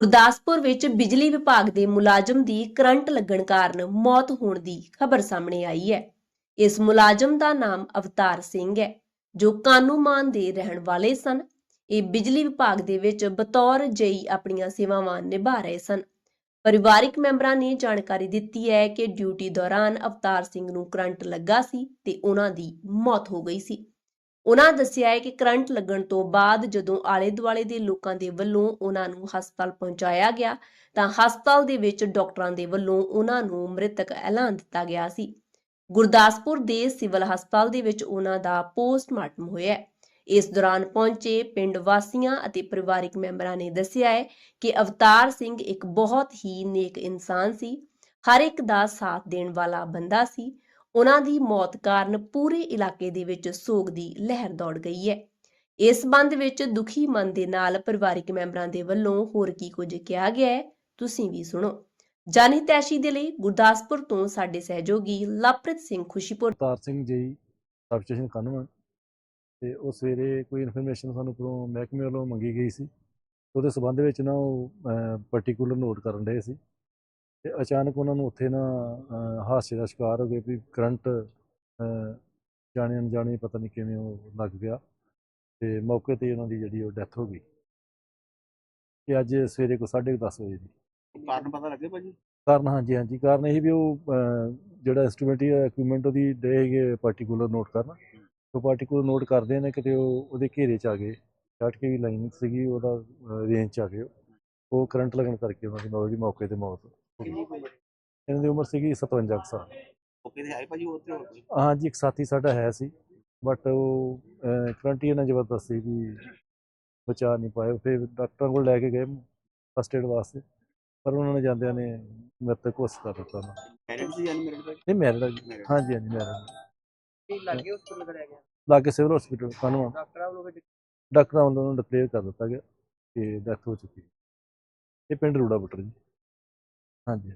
ਗੁਰਦਾਸਪੁਰ ਵਿੱਚ ਬਿਜਲੀ ਵਿਭਾਗ ਦੇ ਮੁਲਾਜ਼ਮ ਦੀ ਕਰੰਟ ਲੱਗਣ ਕਾਰਨ ਮੌਤ ਹੋਣ ਦੀ ਖਬਰ ਸਾਹਮਣੇ ਆਈ ਹੈ। ਇਸ ਮੁਲਾਜ਼ਮ ਦਾ ਨਾਮ ਅਵਤਾਰ ਸਿੰਘ ਹੈ, ਜੋ ਕਾਨੂੰਮਾਨ ਦੇ ਰਹਿਣ ਵਾਲੇ ਸਨ। ਇਹ ਬਿਜਲੀ ਵਿਭਾਗ ਦੇ ਵਿੱਚ ਬਤੌਰ ਜਈ ਆਪਣੀਆਂ ਸੇਵਾਵਾਂ ਨਿਭਾ ਰਹੇ ਸਨ। ਪਰਿਵਾਰਿਕ ਮੈਂਬਰਾਂ ਨੇ ਜਾਣਕਾਰੀ ਦਿੱਤੀ ਹੈ ਕਿ ਡਿਊਟੀ ਦੌਰਾਨ ਅਵਤਾਰ ਸਿੰਘ ਨੂੰ ਕਰੰਟ ਲੱਗਾ ਸੀ ਤੇ ਉਹਨਾਂ ਦੀ ਮੌਤ ਹੋ ਗਈ ਸੀ। ਉਹਨਾਂ ਦੱਸਿਆ ਹੈ ਕਿ ਕਰੰਟ ਲੱਗਣ ਤੋਂ ਬਾਅਦ ਜਦੋਂ ਆਲੇ ਦੁਆਲੇ ਦੇ ਲੋਕਾਂ ਦੇ ਵੱਲੋਂ ਉਹਨਾਂ ਨੂੰ ਹਸਪਤਾਲ ਪਹੁੰਚਾਇਆ ਗਿਆ, ਤਾਂ ਹਸਪਤਾਲ ਦੇ ਵਿੱਚ ਡਾਕਟਰਾਂ ਦੇ ਵੱਲੋਂ ਉਹਨਾਂ ਨੂੰ ਮ੍ਰਿਤਕ ਐਲਾਨ ਦਿੱਤਾ ਗਿਆ ਸੀ। ਗੁਰਦਾਸਪੁਰ ਦੇ ਸਿਵਲ ਹਸਪਤਾਲ ਦੇ ਵਿੱਚ ਉਹਨਾਂ ਦਾ ਪੋਸਟਮਾਰਟਮ ਹੋਇਆ ਇਸ ਦੌਰਾਨ ਪਹੁੰਚੇ ਪਿੰਡ ਵਾਸੀਆਂ ਅਤੇ ਪਰਿਵਾਰਿਕ ਮੈਂਬਰਾਂ ਨੇ ਦੱਸਿਆ ਹੈ ਕਿ ਅਵਤਾਰ ਸਿੰਘ ਇੱਕ ਬਹੁਤ ਹੀ ਨੇਕ ਇਨਸਾਨ ਸੀ, ਹਰ ਇੱਕ ਦਾ ਸਾਥ ਦੇਣ ਵਾਲਾ ਬੰਦਾ ਸੀ। ਉਹਨਾਂ ਦੀ ਮੌਤ ਕਾਰਨ ਪੂਰੇ ਇਲਾਕੇ ਦੇ ਵਿੱਚ ਸੋਗ ਦੀ ਲਹਿਰ ਦੌੜ ਗਈ ਹੈ। ਇਸ ਸੰਬੰਧ ਵਿੱਚ ਦੁਖੀ ਮਨ ਦੇ ਨਾਲ ਪਰਿਵਾਰਿਕ ਮੈਂਬਰਾਂ ਦੇ ਵੱਲੋਂ ਹੋਰ ਕੀ ਕੁਝ ਕਿਹਾ ਗਿਆ ਹੈ, ਤੁਸੀਂ ਵੀ ਸੁਣੋ। ਜਾਨੀ ਤੈਸ਼ੀ ਦੇ ਲਈ ਗੁਰਦਾਸਪੁਰ ਤੋਂ ਸਾਡੇ ਸਹਿਯੋਗੀ ਲਵਪ੍ਰੀਤ ਸਿੰਘ ਖੁਸ਼ੀਪੁਰ। ਅਵਤਾਰ ਸਿੰਘ ਜੀ, ਸਬ ਸਟੇਸ਼ਨ ਕਾਨੂੰਨ ਤੇ ਉਹ ਸਵੇਰੇ ਕੋਈ ਇਨਫੋਰਮੇਸ਼ਨ ਸਾਨੂੰ ਉੱਪਰੋਂ ਮਹਿਕਮੇ ਵੱਲੋਂ ਮੰਗੀ ਗਈ ਸੀ। ਉਹਦੇ ਸਬੰਧ ਵਿੱਚ ਨਾ ਉਹ ਪਾਰਟਿਕੂਲਰ ਨੋਟ ਕਰਨ ਰਹੇ ਸੀ। ਤੇ ਅਚਾਨਕ ਉਹਨਾਂ ਨੂੰ ਉੱਥੇ ਨਾ ਹਾਦਸੇ ਦਾ ਸ਼ਿਕਾਰ ਹੋ ਗਏ ਵੀ ਕਰੰਟ ਜਾਣੇ ਅਣਜਾਣੇ ਪਤਾ ਨਹੀਂ ਕਿਵੇਂ ਉਹ ਲੱਗ ਗਿਆ ਤੇ ਮੌਕੇ ਤੇ ਉਹਨਾਂ ਦੀ ਜਿਹੜੀ ਉਹ ਡੈਥ ਹੋ ਗਈ। ਤੇ ਅੱਜ ਸਵੇਰੇ ਕੋ 10:30 ਵਜੇ ਦੀ। ਕਾਰਨ ਪਤਾ ਲੱਗੇ ਭਾਜੀ ਕਾਰਨ ਹਾਂਜੀ ਹਾਂਜੀ। ਕਾਰਨ ਇਹ ਵੀ ਉਹ ਜਿਹੜਾ ਇੰਸਟਰੂਮੈਂਟ ਜਾਂ ਇਕਵਿਪਮੈਂਟ ਉਹਦੀ ਦੇ ਹੈਗੇ ਪਾਰਟਿਕੂਲਰ ਨੋਟ ਕਰਨਾ। ਉਹ ਪਾਰਟਿਕੂਲਰ ਨੋਟ ਕਰਦੇ ਨੇ ਕਿਤੇ ਉਹ ਉਹਦੇ ਘੇਰੇ 'ਚ ਆ ਗਏ। ਛੱਟ ਕੇ ਵੀ ਲਾਈਨ ਸੀਗੀ ਉਹਦਾ ਰੇਂਜ 'ਚ ਆ ਗਏ ਉਹ। ਕਰੰਟ ਲੱਗਣ ਕਰਕੇ ਉਹਨਾਂ ਦੀ ਮੌਕੇ ਤੇ ਮੌਤ ਕਿੰਨੀ ਕੁ ਉਮਰ ਇਹਨਾਂ ਦੀ ਉਮਰ ਸੀਗੀ 57 ਕੁ ਸਾਲ। ਓਕੇ ਤੇ ਆਏ ਭਾਜੀ ਉਹ ਤੇ ਹੋਰ ਕੋਈ ਹਾਂਜੀ ਇੱਕ ਸਾਥੀ ਸਾਡਾ ਹੈ ਸੀ ਬਟ ਉਹ ਕਰੰਟ ਇਹਨਾਂ ਜ਼ਬਰਦਸਤ ਸੀ ਵੀ ਬਚਾ ਨਹੀਂ ਪਾਏ। ਫਿਰ ਡਾਕਟਰਾਂ ਕੋਲ ਲੈ ਕੇ ਗਏ ਫਸਟ ਏਡ ਵਾਸਤੇ ਪਰ ਉਹਨਾਂ ਨੇ ਜਾਂਦਿਆਂ ਨੇ ਮ੍ਰਿਤਕ ਕਰ ਦਿੱਤਾ ਮੈਰਿਡ ਨਹੀਂ ਮੈਰਿਡ। ਹਾਂਜੀ ਹਾਂਜੀ ਮੈਰਿਡ ਕੀ ਲੱਗੇ ਹਸਪੀਟਲ ਕਰਿਆ ਗਿਆ? ਲਾਗੇ ਸਿਵਲ ਹਸਪੀਟਲ ਕਾਨੂੰਨ ਡਾਕਟਰਾਂ ਵੱਲੋਂ ਵੀ ਡਾਕਟਰਾਂ ਵੱਲੋਂ ਉਹਨੂੰ ਡਿਕਲੇਅਰ ਕਰ ਦਿੱਤਾ ਗਿਆ ਕਿ ਡੈਥ ਹੋ ਚੁੱਕੀ ਹੈ। ਇਹ ਪਿੰਡ ਰੂੜਾ ਬੁੱਟਰ ਜੀ। ਹਾਂਜੀ